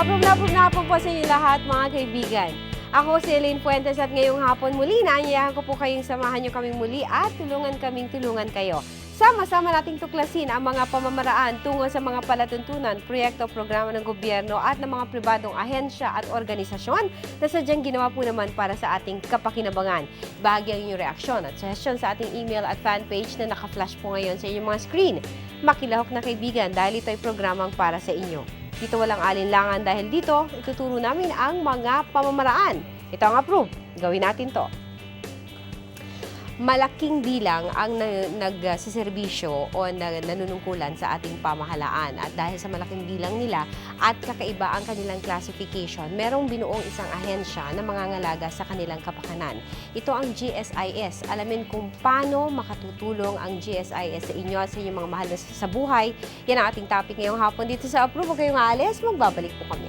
Approve na approve na hapon po sa inyo lahat mga kaibigan. Ako si Elaine Fuentes at ngayong hapon muli naanyayahan ko po kayong samahan nyo kaming muli at tulungan kaming tulungan kayo. Sama-sama nating tuklasin ang mga pamamaraan tungo sa mga palatuntunan, proyekto, programa ng gobyerno at ng mga pribadong ahensya at organisasyon na sadyang ginawa po naman para sa ating kapakinabangan. Bahagi ang inyong reaksyon at suggestion sa ating email at fanpage na naka-flash po ngayon sa inyong mga screen. Makilahok na kaibigan dahil ito ay programang para sa inyo. Dito walang alinlangan dahil dito ituturo namin ang mga pamamaraan. Ito ang approve. Gawin natin to. Malaking bilang ang na- nagsiservisyo o na, nanunungkulan sa ating pamahalaan. At dahil sa malaking bilang nila at kakaiba ang kanilang classification, merong binuong isang ahensya na mangangalaga sa kanilang kapakanan. Ito ang GSIS. Alamin kung paano makatutulong ang GSIS sa inyo at sa inyong mga mahal na sa buhay. Yan ang ating topic ngayong hapon dito sa Approve. Huwag kayong aalis, magbabalik po kami.